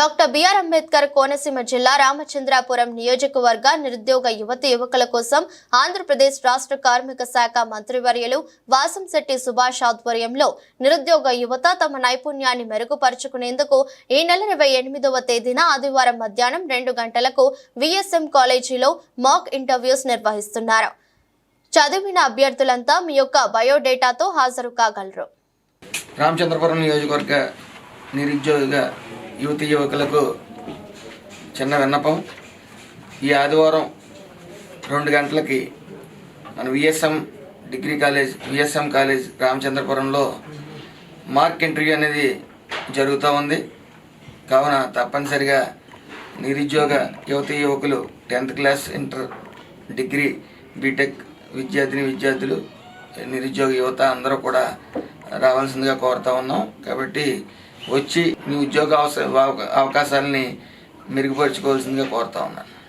Doctor BR Ambedkar Konaseema జిల్లా రామచంద్రాపురం నియోజకవర్గ నిరుద్యోగ యువతి యువకుల కోసం ఆంధ్రప్రదేశ్ రాష్ట్ర కార్మిక శాఖ మంత్రివర్యులు వాసంశెట్టి సుభాష్ ఆధ్వర్యంలో నిరుద్యోగ యువత తమ నైపుణ్యాన్ని మెరుగుపరుచుకునేందుకు ఈ నెల ఇరవై ఎనిమిదవ తేదీన ఆదివారం మధ్యాహ్నం రెండు గంటలకు విఎస్ఎం కాలేజీలో మాక్ ఇంటర్వ్యూస్ నిర్వహిస్తున్నారు. చదివిన అభ్యర్థులంతా మీ యొక్క బయోడేటాతో హాజరు కాగలరు. రామచంద్రపురం నియోజకవర్గ నిరుద్యోగ యువతి యువకులకు చిన్న విన్నపం. ఈ ఆదివారం రెండు గంటలకి మన VSM degree college VSM college రామచంద్రపురంలో mark interview అనేది జరుగుతూ ఉంది. కావున తప్పనిసరిగా నిరుద్యోగ యువతి యువకులు tenth class inter degree BTech విద్యార్థిని విద్యార్థులు నిరుద్యోగ యువత అందరూ కూడా రావాల్సిందిగా కోరుతా ఉన్నాం. కాబట్టి వచ్చి మీ ఉద్యోగ అవకాశాలని మెరుగుపరుచుకోవాల్సిందిగా కోరుతా ఉన్నాను.